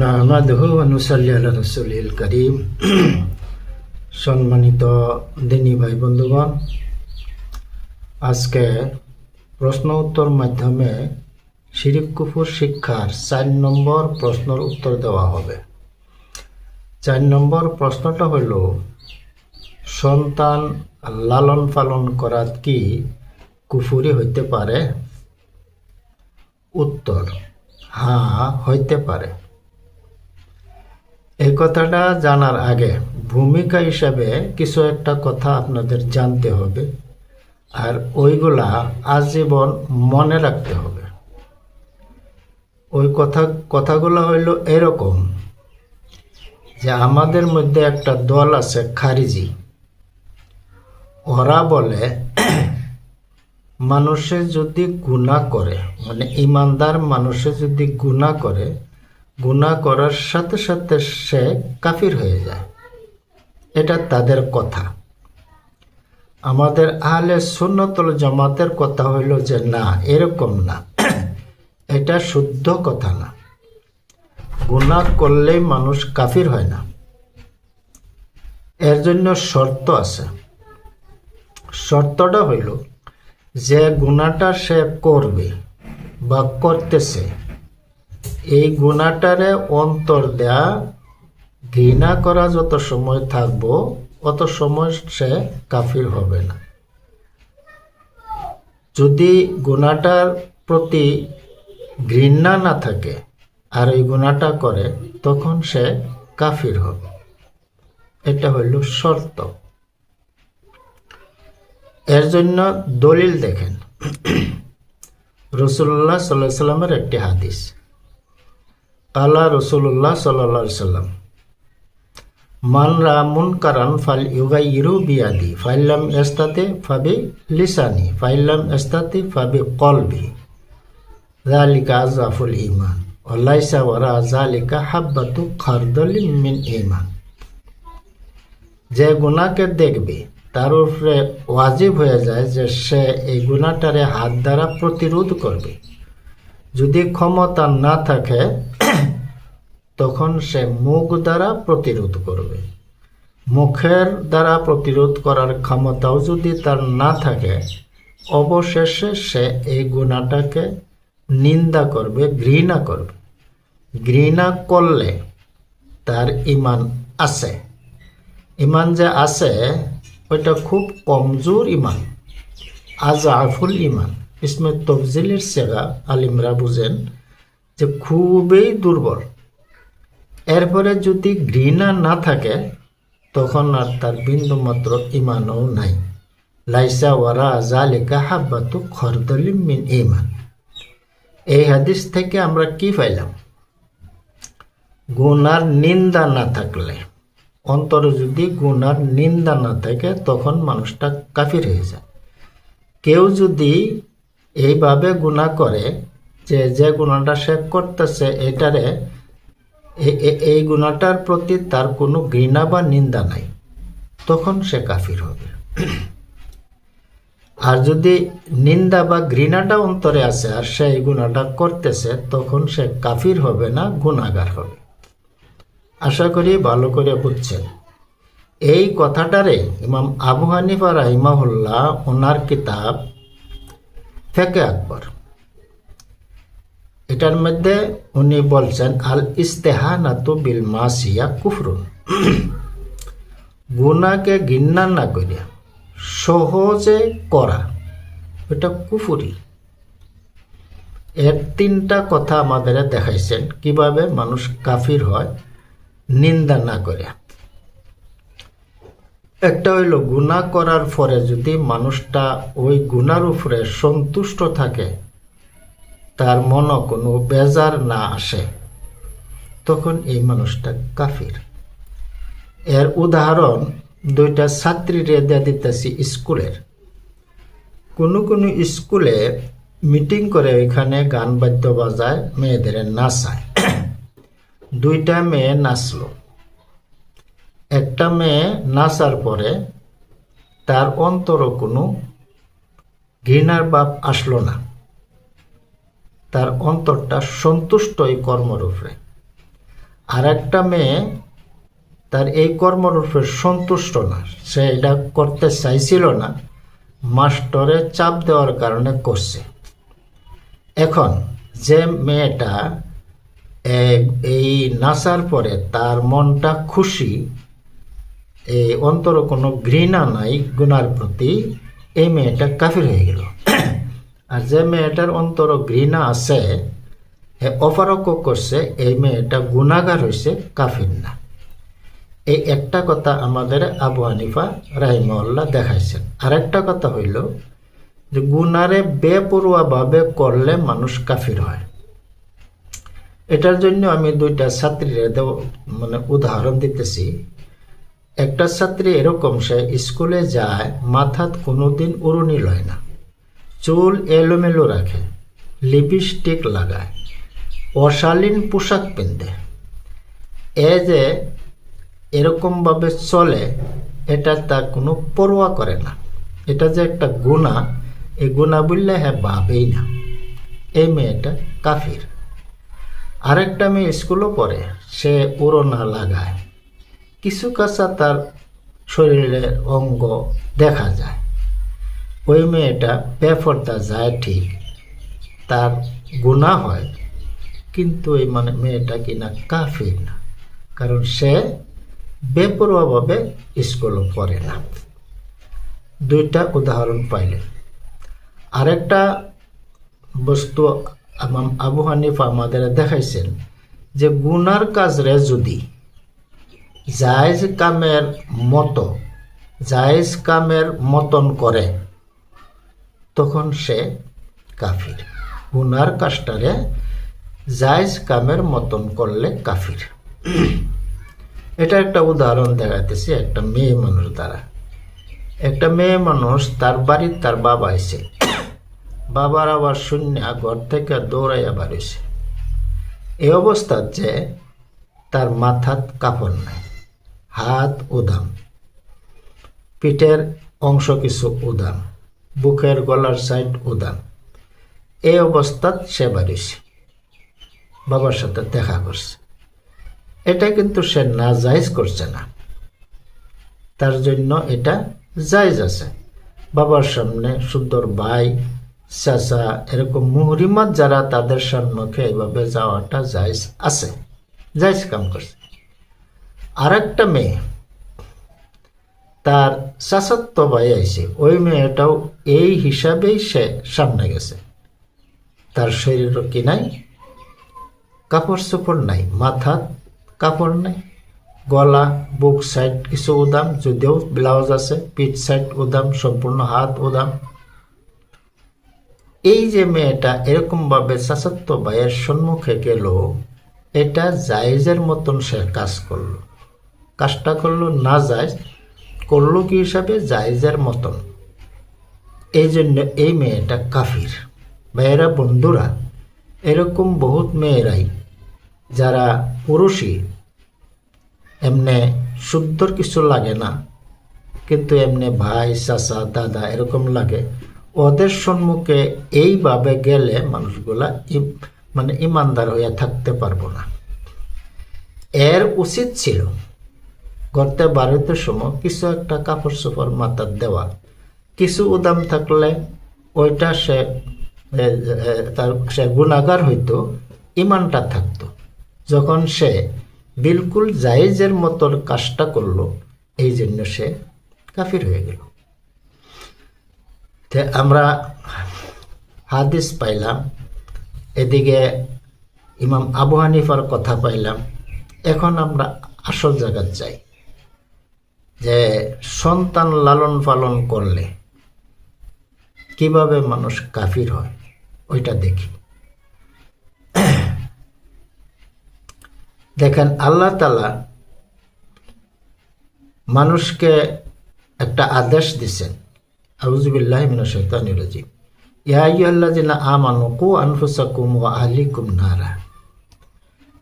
নাহমাদহু অনুসাল্লি আল্লাহ করিম। সম্মানিত দিনী ভাই বন্ধুগণ, আজকে প্রশ্ন উত্তর মাধ্যমে শিরিক কুফুর শিক্ষার চার নম্বর প্রশ্নের উত্তর দেওয়া হবে। চার নম্বর প্রশ্নটা হইল সন্তান লালন পালন করা কি কুফুরি হইতে পারে? উত্তর হ্যাঁ হইতে পারে। এই কথাটা জানার আগে ভূমিকা হিসাবে কিছু একটা কথা আপনাদের জানতে হবে আর ওইগুলা আজীবন মনে রাখতে হবে। ওই কথা, কথাগুলো হইল এরকম যে আমাদের মধ্যে একটা দল আছে খারিজি। ওরা বলে মানুষে যদি গুণা করে মানে ইমানদার মানুষে যদি গুণা করে গুণা করার সাথে সাথে সে কাফির হয়ে যায়। এটা তাদের কথা। আমাদের আহলে সুন্নতল জামাতের কথা হইল যে, না, এরকম না। এটা শুদ্ধ কথা না। গুণা করলেই মানুষ কাফির হয় না। এর জন্য শর্ত আছে। শর্তটা হইল, যে গুণাটা সে করবে বা করতেছে এই গুণাটারে অন্তর দেয়া, ঘৃণা করা যত সময় থাকব, অত সময় সে কাফির হবে না। যদি গুণাটার প্রতি ঘৃণা না থাকে আর এই গুণাটা করে, তখন সে কাফির হবে। এটা হইল শর্ত। এর জন্য দলিল দেখেন। রসুল্লাহ সাল্লাহ সাল্লামের একটি হাদিস। কালা রসুল্লাহ সাল্লাহ সাল্লাম। মান রামুন কারান ফাল ইউগাই ইরু বিয়াদি ফাইলাম এস্তাতে ফাবি লিসানি ফাইলাম এস্তাতে ফাবি কলবি। জালিকা আজাফুল ইমান ওলাইসা ওরা জালিকা হাব্বাতু খারদলি মিন ইমান যে গুণাকে দেখবে, তার উপরে ওয়াজিব হয়ে যায় যে সে এই গুণাটারে হাত দ্বারা প্রতিরোধ করবে। যদি ক্ষমতা না থাকে তখন সে মুখ দ্বারা প্রতিরোধ করবে। মুখের দ্বারা প্রতিরোধ করার ক্ষমতাও যদি তার না থাকে, অবশেষে সে এই গুণাটাকে নিন্দা করবে, ঘৃণা করবে। ঘৃণা করলে তার ইমান আছে। ইমান যে আছে, ওইটা খুব কমজোর ইমান। আজাফুল ইমান। ইসমে তফজিলের সেগা আলিমরা বুঝেন যে খুবই দুর্বল। এরপরে যদি ঘৃণা না থাকে, তখন আর তার বিন্দুমাত্র ইমানও নাই। লাইসা ওয়ারা জালিকা হাব্বাতু খরদলিম মিন ইমান এই হাদিস থেকে আমরা কি পাইলাম? গুনার নিন্দা না থাকলে, অন্তরে যদি গুনার নিন্দা না থাকে, তখন মানুষটা কাফির হয়ে যায়। কেউ যদি এইভাবে গুণা করে, যে যে গুণাটা সে করতেছে, এটারে এই গুণাটার প্রতি তার কোনো ঘৃণা বা নিন্দা নাই। তখন সে কাফির হবে। আর যদি নিন্দা বা ঘৃণাটা অন্তরে আছে আর সে এই গুণাটা করতেছে, তখন সে কাফির হবে না, গুণাগার হবে। আশা করি ভালো করে বুঝছেন। এই কথাটারে ইমাম আবু হানিফা রাহিমাহুল্লাহ ওনার কিতাব ফেকে আকবর। এটার মধ্যে উনি বলছেন, আল ইস্তেহানাতু বিল মাসিয়া কুফরুন। গুনাকে ঘৃণা না করিয়া, সহজে করা, এটা কুফুরি। এর তিনটা কথা আমাদের দেখাইছেন, কীভাবে মানুষ কাফির হয়, নিন্দা না করে একটা হইল গুণা করার পরে যদি মানুষটা ওই গুনার উপরে সন্তুষ্ট থাকে তার মন কোনো বেজার না আসে। তখন এই মানুষটা কাফির। এর উদাহরণ দুইটা ছাত্রীরে দেয়া দিতেছি স্কুলের। কোনো কোনো স্কুলে মিটিং করে ওইখানে গান বাদ্য বাজায়, মেয়েদের নাচায়। দুইটা মেয়ে নাচলো। একটা মেয়ে নাচার পরে তার অন্তরও কোনো ঘৃণার ভাব আসলো না। তার অন্তরটা সন্তুষ্ট এই কর্মর উপরে আর একটা মেয়ে তার এই কর্মরূপে সন্তুষ্ট না। সে এটা করতে চাইছিল না, মাস্টরে চাপ দেওয়ার কারণে করছে। এখন যে মেয়েটা এই নাচার পরে তার মনটা খুশি এই অন্তর কোনো ঘৃণা নাই, গুনার প্রতি, এই মেয়েটা কাফির হয়ে গেল। আর যে মেয়েটার অন্তর ঘৃণা আছে, হে অপারক করছে, এই মেয়েটা গুণাগার হয়েছে কাফির না। এই একটা কথা আমাদের আবু হানিফা রাহিমউল্লাহ দেখাইছেন। আরেকটা কথা হইল যে গুনারে বেপরোয়াভাবে করলে মানুষ কাফির হয়। এটার জন্য আমি দুইটা ছাত্রীর মানে উদাহরণ দিতেছি। একটা ছাত্রী এরকম, সে স্কুলে যায়, মাথাত কোনোদিন উড়ুনি লয় না। চুল এলোমেলো রাখে, লিপস্টিক লাগায়, অশালীন পোশাক পিনতে এ যে এরকমভাবে চলে, এটা তার কোনো পরোয়া করে না। এটা যে একটা গুণা এই গুণা বললে হ্যাঁ ভাবেই না। এই মেয়েটা কাফির। আরেকটা মেয়ে স্কুলও পড়ে, সে উড়োনা লাগায়। কিছু কাঁচা তার শরীরের অঙ্গ দেখা যায়। ওই মেয়েটা বেফর্দা যায় ঠিক। তার গুণা হয়। কিন্তু এই মানে মেয়েটা কিনা কাফির না। কারণ সে বেপরোয়াভাবে স্কুলও পড়ে না। দুইটা উদাহরণ পাইলেন আরেকটা বস্তু আমাম আবু হানিফা আমাদের দেখাইছেন যে গুনার কাজরে যদি জায়েজ কামের মতো, জায়েজ কামের মতন করে তখন সে কাফির। গুনার কাজটারে জায়জ কামের মতন করলে কাফির। এটা একটা উদাহরণ দেখাইতেছি একটা মেয়ে মানুষ দ্বারা। একটা মেয়ে মানুষ তার বাড়ির তার বাবা এসে বাবার আবার শূন্য ঘর থেকে দৌড়াইয়া বাড়িছে এই অবস্থার যে তার মাথাত কাপড় নাই, হাত উদাম পিঠের অংশ কিছু উদাম বুকের গলার সাইড উদান। এই অবস্থাত সে বাড়িছে। বাবার সাথে দেখা করছে। এটা কিন্তু সে না জায়জ করছে না। তার জন্য এটা জায়জ আছে। বাবার সামনে সুন্দর ভাই, চাচা এরকম মুহরিমাত যারা তাদের সম্মুখে এইভাবে যাওয়াটা জায়জ আছে। জায়জ কাম করছে। আরেকটা মেয়ে তার চাচাত্ব ভাই আইছে। ওই মেয়েটাও এই হিসাবেই সে সামনে গেছে। তার শরীরও কি নাই? কাপড় চোপড় নাই। মাথা কাপড় নাই। গলা, বুক সাইড কিছু উদাম, যদিও ব্লাউজ আছে পিঠ সাইড উদাম, সম্পূর্ণ হাত উদাম। এই যে মেয়েটা এরকমভাবে চাচাত্ব ভাইয়ের সম্মুখে গেল, এটা জায়েজের মতন সে কাজ করল। কাজটা করল না জায়েজ করল কি হিসাবে জায়েজের মতন। এই জন্য এই মেয়েটা কাফির। ভাইয়েরা, বন্ধুরা, এরকম বহুত মেয়েরাই, যারা পুরুষই এমনে শুদ্ধর কিছু লাগে না, কিন্তু এমনি ভাই, চাচা, দাদা এরকম লাগে। ওদের সম্মুখে এইভাবে গেলে মানুষগুলা মানে ইমানদার হইয়া থাকতে পারব না। এর উচিত ছিল গর্তে বাড়িতে সময় কিছু একটা কাপড় চোপড় মাথার দেওয়া। কিছু উদাম থাকলে ওইটা সে তার সে গুণাগার হইতো, ইমানটা থাকতো। যখন সে বিলকুল জায়েজের মতন কাজটা করল, এই জন্য সে কাফির হয়ে গেল। আমরা হাদিস পাইলাম, এদিকে ইমাম আবু হানিফার কথা পাইলাম। এখন আমরা আসল জায়গার যাই। যে সন্তান লালন পালন করলে কীভাবে মানুষ কাফির হয়, ওইটা দেখি। দেখেন, আল্লাহ তালা মানুষকে একটা আদেশ দিছেন। আউজুবিল্লাহ মিনা শৈতানির রাজিম। ইয়া আইয়ুহাল্লাযিনা আমানু কু আনফুসাকুম ওয়া আহলিকুম নারা।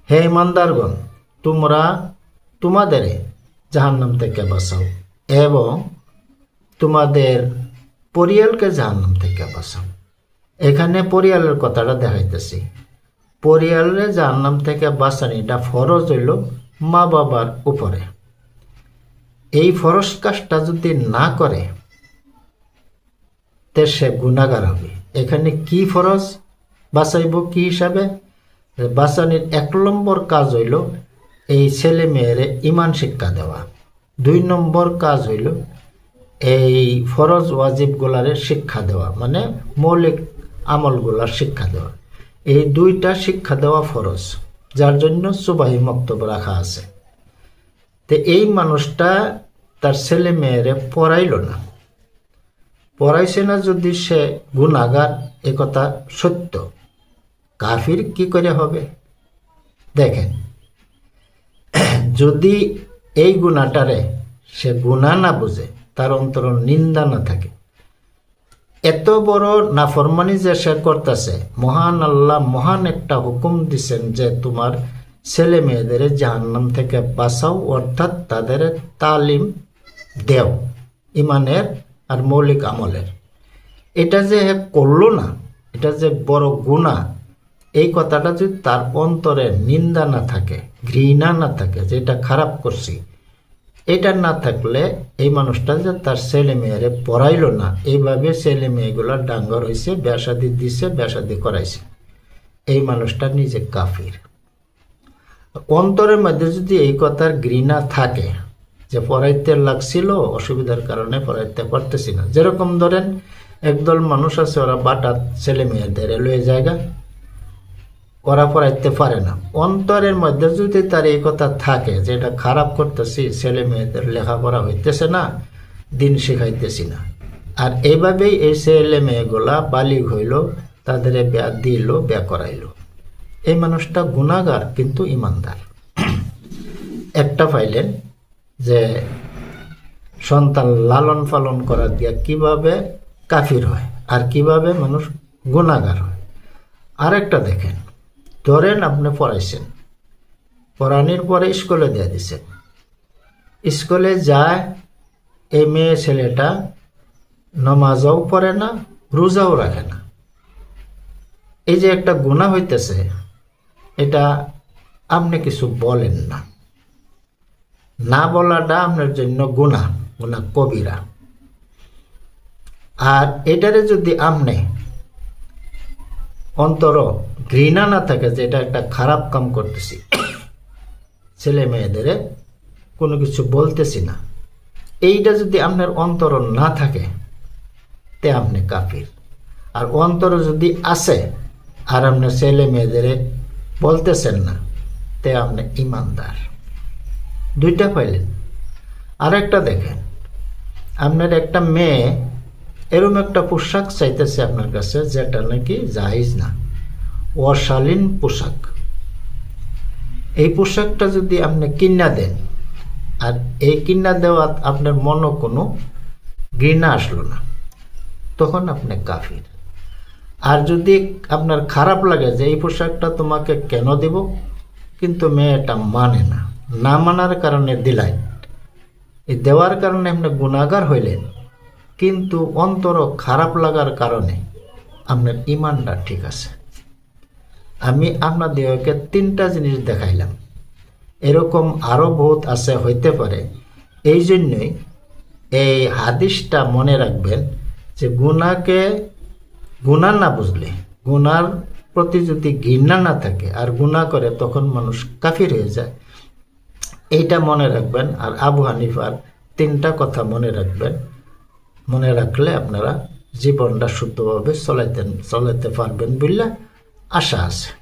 হে ইমানদারগণ, তোমরা তোমাদের জাহান্নাম থেকে বাঁচাও। এবং তোমাদের পরিয়ালকে জাহান্নাম থেকে বাঁচাও। এখানে পরিয়ালের কথাটা দেখাইতেছি। পরিয়ালের জাহান্নাম থেকে বাঁচানিটা ফরজ হইল মা বাবার উপরে। এই ফরজ কাজটা যদি না করে, তে সে গুণাগার হবে। এখানে কি ফরজ? বাঁচাইব কি হিসাবে? বাঁচানির এক নম্বর কাজ হইল এই ছেলে মেয়েরে ইমান শিক্ষা দেওয়া। দুই নম্বর কাজ হইল এই ফরজ ওয়াজিব ওয়াজিবগুলারে শিক্ষা দেওয়া মানে মৌলিক আমলগুলার শিক্ষা দেওয়া। এই দুইটা শিক্ষা দেওয়া ফরজ, যার জন্য সুবাহি মক্তব্য রাখা আছে। তো এই মানুষটা তার ছেলে মেয়েরে পড়াইল না। পড়াইছে না যদি সে গুণাগার এ কথা সত্য। কাফির কি করে হবে? দেখেন যদি এই গুণাটারে সে গুণা না বুঝে, তার অন্তর নিন্দা না থাকে। এত বড় নাফরমানি যে সে করতেছে, মহান আল্লাহ মহান একটা হুকুম দিছেন যে তোমার ছেলে মেয়েদের জাহান্নাম থেকে বাঁচাও, অর্থাৎ তাদের তালিম দেও ইমানের আর মৌলিক আমলের। এটা যে করল না, এটা যে বড় গুণা এই কথাটা যদি তার অন্তরে নিন্দা না থাকে, ঘৃণা না থাকে, যে এটা খারাপ করছি, এটা না থাকলে এই মানুষটা যে তার ছেলে মেয়েরে পড়াইলো না, এইভাবে ছেলে মেয়েগুলো ডাঙ্গর হয়েছে ব্যাসাদি দিছে ব্যাসাদি করাইছে। এই মানুষটা নিজে কাফির। অন্তরের মধ্যে যদি এই কথার ঘৃণা থাকে, যে পড়াইতে লাগছিল, অসুবিধার কারণে পড়াইতে পারতেছি না। যেরকম ধরেন, একদল মানুষ আছে, ওরা বাটা ছেলে মেয়েদের লয়ে জায়গা ওরা পড়াইতে পারে না। অন্তরের মধ্যে যদি তার এই কথা থাকে যে এটা খারাপ করতেছি, ছেলে মেয়েদের লেখাপড়া হইতেছে না, দিন শেখাইতেছি না। আর এইভাবেই এই ছেলে মেয়েগুলা বালিগ হইল, তাদের ব্যা দিল ব্যাহ করাইল। এই মানুষটা গুণাগার কিন্তু ইমানদার। একটা পাইলেন যে সন্তান লালন পালন করা দিয়া কীভাবে কাফির হয়, আর কীভাবে মানুষ গুণাগার হয়। আরেকটা দেখেন। ধরেন আপনি পড়াইছেন। পড়ানির পরে স্কুলে দিয়ে দিছেন। স্কুলে যায়, এই মেয়ে ছেলেটা নমাজও পড়ে না, রোজাও রাখে না। এই যে একটা গুণা হইতেছে, এটা আপনি কিছু বলেন না। না বলাটা আপনার জন্য গুণা গুণা কবিরা। আর এটারে যদি আপনি অন্তর ঘৃণা না থাকে যে এটা একটা খারাপ কাম করতেছি। ছেলে মেয়েদের কোনো কিছু বলতেছি না। এইটা যদি আপনার অন্তর না থাকে, তে আপনি কাফির। আর অন্তর যদি আসে আর আপনার ছেলে মেয়েদের বলতেছেন না, তে আপনি ইমানদার। দুইটা পাইলেন। আর একটা দেখেন, আপনার একটা মেয়ে এরম একটা পোশাক চাইতেছে আপনার কাছে, যেটা নাকি জাহিজ না। অশালীন পোশাক। এই পোশাকটা যদি আপনি কিনা দেন, আর এই কিনা দেওয়া আপনার মনও কোনো ঘৃণা আসলো না। তখন আপনি কাফির। আর যদি আপনার খারাপ লাগে যে এই পোশাকটা তোমাকে কেন দেব, কিন্তু মেয়েটা মানে না। না মানার কারণে দিলাই এই দেওয়ার কারণে আপনি গুণাগার হইলেন। কিন্তু অন্তর খারাপ লাগার কারণে আপনার ইমানটা ঠিক আছে। আমি আপনাদেরকে তিনটা জিনিস দেখাইলাম। এরকম আরও বহুত আছে, হইতে পারে। এই জন্যই এই হাদিসটা মনে রাখবেন যে গুণাকে গুণা না বুঝলে, গুনার প্রতি যদি ঘৃণা না থাকে আর গুণা করে, তখন মানুষ কাফির হয়ে যায়। এইটা মনে রাখবেন আর আবু হানিফার তিনটা কথা মনে রাখবেন। মনে রাখলে আপনারা জীবনটা শুদ্ধভাবে চলাইতে চলাইতে পারবেন বললে আশা আছে